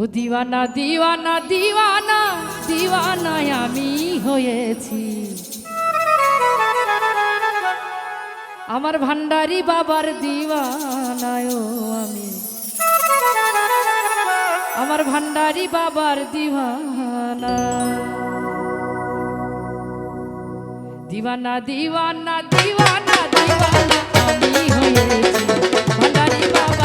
ও দিওয়ানা দিওয়ানা দিওয়ানা, দিওয়ানায় আমি হয়েছি। আমার ভান্ডারি বাবার দিওয়ানায় আমি। আমার ভান্ডারি বাবার দিওয়ানা দিওয়ানা দিওয়ানা দিওয়ানা দিওয়ানা আমি হয়েছি। ভান্ডারি বাবা